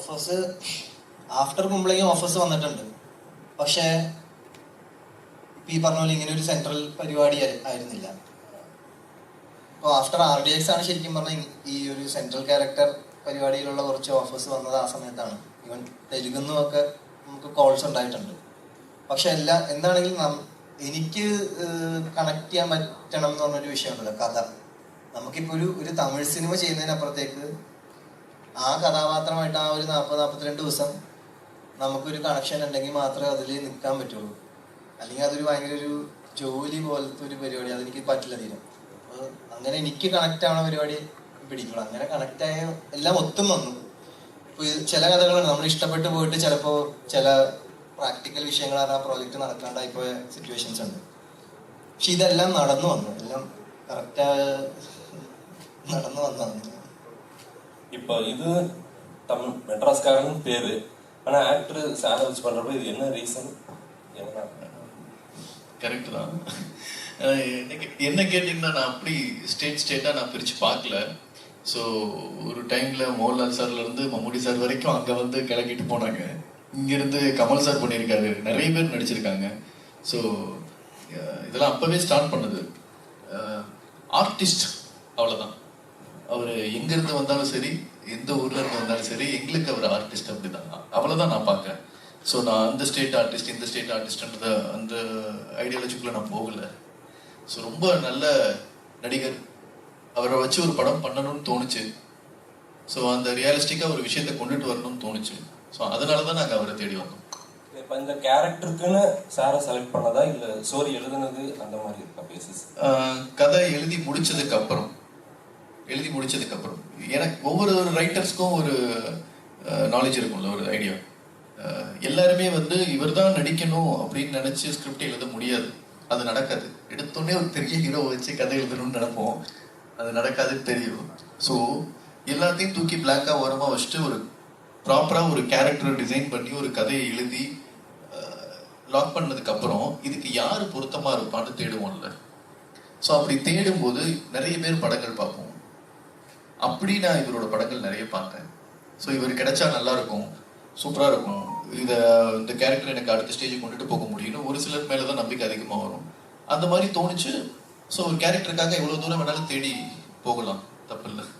Offers after കുമ്പളേക്കും offers വന്നിട്ടുണ്ട്. പക്ഷേ ഈ പറഞ്ഞ പോലെ ഇങ്ങനെ ഒരു സെൻട്രൽ പരിപാടി ആയി- ആയിരുന്നില്ല. അപ്പോൾ ആഫ്റ്റർ ആർ ഡി എക്സ് ആണ് ശരിക്കും പറഞ്ഞാൽ ഈ ഒരു സെൻട്രൽ ക്യാരക്ടർ പരിപാടിയിലുള്ള കുറച്ച് ഓഫേഴ്സ് വന്നത് ആ സമയത്താണ്. ഈവൻ തെലുഗുന്നും ഒക്കെ നമുക്ക് കോൾസ് ഉണ്ടായിട്ടുണ്ട്. പക്ഷെ എല്ലാ എന്താണെങ്കിലും എനിക്ക് കണക്ട് ചെയ്യാൻ പറ്റണം എന്ന് പറഞ്ഞൊരു വിഷയമുണ്ടല്ലോ കഥ. നമുക്കിപ്പോൾ ഒരു ഒരു തമിഴ് സിനിമ ചെയ്യുന്നതിനപ്പുറത്തേക്ക് ആ കഥാപാത്രമായിട്ട് ആ ഒരു നാൽപ്പത് നാൽപ്പത്തിരണ്ട് ദിവസം നമുക്കൊരു കണക്ഷൻ ഉണ്ടെങ്കിൽ മാത്രമേ അതിൽ നിൽക്കാൻ പറ്റുള്ളൂ. അല്ലെങ്കിൽ അതൊരു ഭയങ്കര ഒരു ജോലി പോലത്തെ ഒരു പരിപാടി അതെനിക്ക് പറ്റില്ല തീരും. അങ്ങനെ എനിക്ക് കണക്റ്റ് ആവണ പരിപാടി പിടിക്കുള്ളൂ. അങ്ങനെ കണക്റ്റ് ആയ എല്ലാം ഒത്തും വന്നു. ഇപ്പോൾ ചില കഥകളുണ്ട്. നമ്മൾ ഇഷ്ടപ്പെട്ട് പോയിട്ട് ചിലപ്പോൾ ചില പ്രാക്ടിക്കൽ വിഷയങ്ങളാണ് ആ പ്രോജക്റ്റ് നടക്കാണ്ടായി പോയ സിറ്റുവേഷൻസ് ഉണ്ട്. പക്ഷെ ഇതെല്ലാം നടന്നു വന്നു. എല്ലാം കറക്റ്റ് നടന്നു വന്നതാണ്. இப்போ இது தமிழ் மெட்ராஸ்காரன் பேரு. ஆனா ஆக்டர் சாரை வச்சு பண்றப்ப இது என்ன ரீசன் என்ன கரெக்ட் தான். என்ன கேட்டிங்கன்னா நான் அப்படி ஸ்டேட் ஸ்டேட்டாக நான் பிரித்து பார்க்கல. ஸோ ஒரு டைமில் மோகன்லால் சார்லேருந்து மம்முடி சார் வரைக்கும் அங்கே வந்து கிளக்கிட்டு போனாங்க. இங்கேருந்து கமல் சார் பண்ணியிருக்காரு. நிறைய பேர் நடிச்சிருக்காங்க. ஸோ இதெல்லாம் அப்போவே ஸ்டார்ட் பண்ணுது. ஆர்டிஸ்ட் அவ்வளோதான் அவர் எங்கேருந்து வந்தாலும் சரி எந்த ஊர்ல இருந்து வந்தாலும் சரி எங்களுக்கு அவர் ஆர்டிஸ்ட் அப்படிதான். அவ்வளோதான் நான் பார்க்கறேன். ஸோ நான் அந்த ஸ்டேட் ஆர்டிஸ்ட் இந்த ஸ்டேட் ஆர்டிஸ்ட்ன்றத அந்த ஐடியாலஜிக்குள்ள நான் போகல. ஸோ ரொம்ப நல்ல நடிகர். அவரை வச்சு ஒரு படம் பண்ணணும்னு தோணுச்சு. ஸோ அந்த ரியலிஸ்டிக்காக ஒரு விஷயத்தை கொண்டுட்டு வரணும்னு தோணுச்சு. ஸோ அதனால தான் நாங்கள் அவரை தேடி வந்தோம். இப்ப இந்த கேரக்டருக்குன்னு சாரை செலக்ட் பண்ணதா? இல்ல ஸ்டோரி எழுதுனது அந்த மாதிரி இருக்கா பேசிஸ் கதை எழுதி முடிச்சதுக்கு அப்புறம். எழுதி முடிச்சதுக்கு அப்புறம் எனக்கு ஒவ்வொரு ஒரு ரைட்டர்ஸ்க்கும் ஒரு நாலேஜ் இருக்கும்ல ஒரு ஐடியா எல்லாருமே வந்து இவர் தான் நடிக்கணும் அப்படின்னு நினைச்சு ஸ்கிரிப்ட் எழுத முடியாது. அது நடக்காது. எடுத்தோடனே ஒரு பெரிய ஹீரோ வச்சு கதை எழுதணும்னு நினைப்போம். அது நடக்காதுன்னு தெரியும். ஸோ எல்லாத்தையும் தூக்கி பிளாங்கா ஓரமாக வச்சுட்டு ஒரு ப்ராப்பராக ஒரு கேரக்டர் டிசைன் பண்ணி ஒரு கதையை எழுதி லாக் பண்ணதுக்கு அப்புறம் இதுக்கு யார் பொருத்தமாக இருப்பான்னு தேடுவோம்ல. ஸோ அப்படி தேடும்போது நிறைய பேர் படங்கள் பார்ப்போம். அப்படி நான் இவரோட படங்கள் நிறைய பார்த்தேன் ஸோ இவர் கிடைச்சா நல்லா இருக்கும் சூப்பராக இருக்கும் இதை இந்த கேரக்டர் எனக்கு அடுத்த ஸ்டேஜ் கொண்டுட்டு போக முடியும்னு ஒரு சிலர் மேலே தான் நம்பிக்கை அதிகமாக வரும். அந்த மாதிரி தோணுச்சு. ஸோ ஒரு கேரக்டருக்காக எவ்வளோ தூரம் வேணாலும் தேடி போகலாம். தப்பில்லை. இல்லை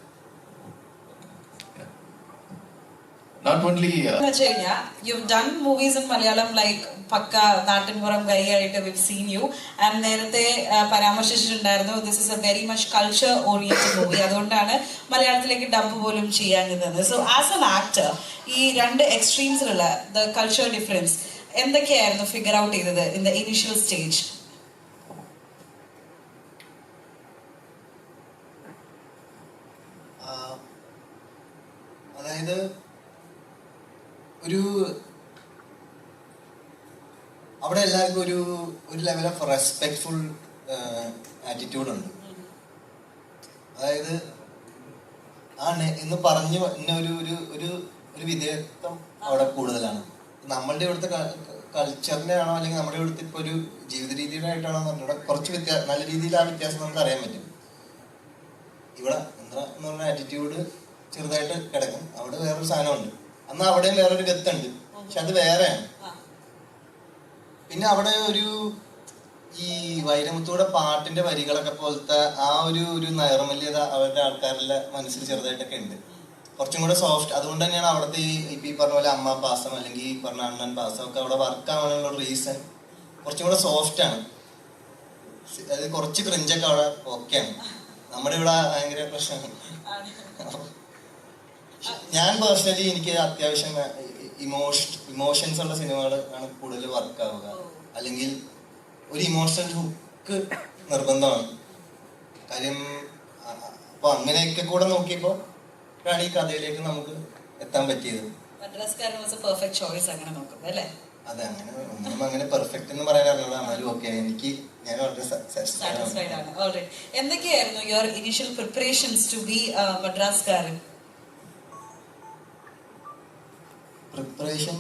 Uh, നോട്ട് ഓൺലി വെച്ച് കഴിഞ്ഞാൽ you done movies in Malayalam like പക്ക നാട്ടിൻപുറം കൈയായിട്ട് വിവ് സീൻ യു ആൻഡ് നേരത്തെ uh, പരാമർശിച്ചിട്ടുണ്ടായിരുന്നു this is a very much culture oriented movie അതുകൊണ്ടാണ് മലയാളത്തിലേക്ക് ഡബ് പോലും ചെയ്യാൻ നിന്നത്. സോ ആസ് എൻ ആക്ടർ ഈ രണ്ട് എക്സ്ട്രീംസിലുള്ള ദ കൾച്ചർ ഡിഫറൻസ് എന്തൊക്കെയായിരുന്നു ഫിഗർ ഔട്ട് ചെയ്തത് ഇൻ ദ ഇനിഷ്യൽ സ്റ്റേജ് ഒരു അവിടെ എല്ലാവർക്കും ഒരു ഒരു ലെവൽ ഓഫ് റെസ്പെക്ട്ഫുൾ ആറ്റിറ്റ്യൂഡ് ഉണ്ട്. അതായത് ആണ് ഇന്ന് പറഞ്ഞു എന്നെ ഒരു ഒരു ഒരു ഒരു വിധേയത്വം അവിടെ കൂടുതലാണ്. നമ്മളുടെ ഇവിടുത്തെ കൾച്ചറിന്റെ ആണോ അല്ലെങ്കിൽ നമ്മുടെ ഇവിടുത്തെ ഇപ്പൊ ഒരു ജീവിത രീതിയുടെ ആയിട്ടാണോ പറഞ്ഞാൽ കുറച്ച് വ്യത്യാസം നല്ല രീതിയിൽ ആ വ്യത്യാസം നമുക്ക് അറിയാൻ പറ്റും. ഇവിടെ എന്താ എന്ന് പറഞ്ഞ ആറ്റിറ്റ്യൂഡ് ചെറുതായിട്ട് കിടക്കും. അവിടെ വേറൊരു സാധനമുണ്ട്. അന്ന് അവിടെയും വേറൊരു ഗത്തുണ്ട്. പക്ഷെ അത് വേറെയാണ്. പിന്നെ അവിടെ ഒരു ഈ വൈരമുത്തൂടെ പാട്ടിന്റെ വരികളൊക്കെ പോലത്തെ ആ ഒരു ഒരു നൈർമല്യത അവരുടെ ആൾക്കാരുടെ മനസ്സിൽ ചെറുതായിട്ടൊക്കെ ഉണ്ട്. കുറച്ചും കൂടെ സോഫ്റ്റ് അതുകൊണ്ട് തന്നെയാണ് അവിടുത്തെ ഈ ഇപ്പൊ ഈ പറഞ്ഞ പോലെ അമ്മ പാസം അല്ലെങ്കിൽ ഈ പറഞ്ഞ അണ്ണൻ പാസം ഒക്കെ അവിടെ വർക്ക് ആവാനുള്ള റീസൺ കുറച്ചും കൂടെ സോഫ്റ്റ് ആണ്. അത് കുറച്ച് ക്രിഞ്ചൊക്കെ അവിടെ ഓക്കെയാണ് നമ്മുടെ ഇവിടെ ഭയങ്കര പ്രശ്നമാണ്. ഞാൻ പേഴ്സണലി എനിക്ക് അത്യാവശ്യം ഇമോഷ ഇമോഷൻസ് ഉള്ള സിനിമകൾ ആണ് കൂടുതൽ വർക്ക് ആവുക. അല്ലെങ്കിൽ ഒരു ഇമോഷണൽ ഹുക്ക് നിർബന്ധമാണ്. കാര്യം അപ്പൊ അങ്ങനെയൊക്കെ കൂടെ നോക്കിയപ്പോ ആണ് ഈ കഥയിലേക്ക് നമുക്ക് എത്താൻ പറ്റിയത്. അതെ അങ്ങനെ ഒന്നും അങ്ങനെ പെർഫെക്റ്റ് എന്ന് പറയാൻ അറിയില്ല എന്നാലും ഓക്കെ എനിക്ക് ഞാൻ വളരെ സാറ്റിസ്ഫൈഡ് ആണ്. എന്തൊക്കെയായിരുന്നു your initial preparations to be മദ്രാസ്കാരൻ? Preparation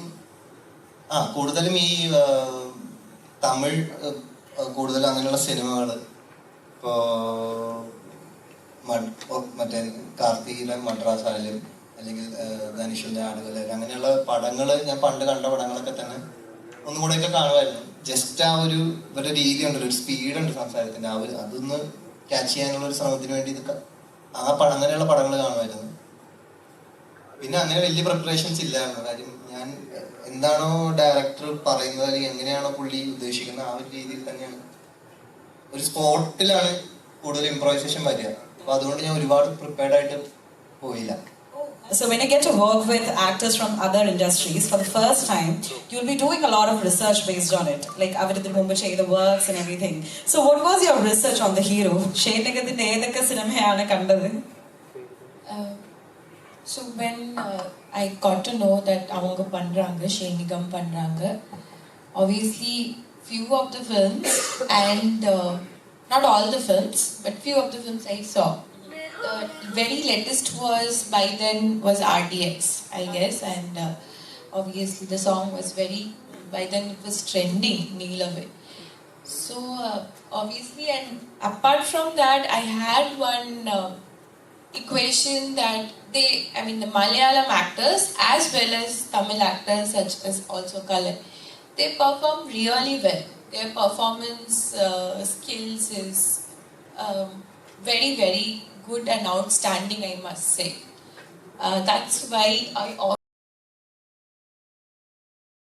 ആ കൂടുതലും ഈ തമിഴ് കൂടുതൽ അങ്ങനെയുള്ള സിനിമകൾ ഇപ്പോ മഡ്- ഒ- മറ്റേ കാർത്തികിലെ മദ്രാസ് ആയാലും അല്ലെങ്കിൽ ധനുഷിന്റെ ധനുഷിന്റെ ആടുകൾ അങ്ങനെയുള്ള പടങ്ങൾ ഞാൻ പണ്ട് കണ്ട പടങ്ങളൊക്കെ തന്നെ ഒന്നും കൂടെയൊക്കെ കാണുമായിരുന്നു. ജസ്റ്റ് ആ ഒരു ഇവരുടെ രീതി ഉണ്ടല്ലോ ഒരു സ്പീഡ് ഉണ്ട് സംസാരത്തിന്റെ. ആ ഒരു അതൊന്ന് ക്യാച്ച് ചെയ്യാനുള്ള ഒരു ശ്രമത്തിന് വേണ്ടി ഇതൊക്കെ ആ പടം അങ്ങനെയുള്ള പടങ്ങൾ കാണുമായിരുന്നു. പിന്നെ അങ്ങനെ വലിയ പ്രിപ്പറേഷൻസ് ഇല്ലായിരുന്നു കാര്യം ഞാൻ എന്താണോ ഡയറക്ടർ പറയുന്നത് അല്ലെങ്കിൽ എങ്ങനെയാണോ പുള്ളി ഉദ്ദേശിക്കുന്നത് ആ ഒരു രീതിയിൽ തന്നെയാണ് ഒരു സ്പോട്ടിലാണ് കൂടുതൽ ഇംപ്രൈസേഷൻ വരിക അപ്പൊ അതുകൊണ്ട് ഞാൻ ഒരുപാട് പ്രിപ്പയർഡ് ആയിട്ട് പോയില്ല So when you get to work with actors from other industries for the first time, you'll be doing a lot of research based on it, like അവരുടെ മുമ്പ് ചെയ്ത works and everything. So what was your research on the hero? ഷേനകത്തിന്റെ ഏതൊക്കെ സിനിമയാണ് കണ്ടത്? Uh, so when uh, I got to know that அவங்க பண்றாங்க ஷேனிகம் பண்றாங்க obviously few of the films and uh, not all the films but few of the films I saw the very latest was by then was RDX I guess and uh, obviously the song was very by then it was trending Neelave so uh, obviously and apart from that I had one uh, equation that they, I mean, the Malayalam actors as well as Tamil actors, such as also Kalan, they perform really well. Their performance uh, skills is um, very, very good and outstanding, I must say. Uh, that's why I.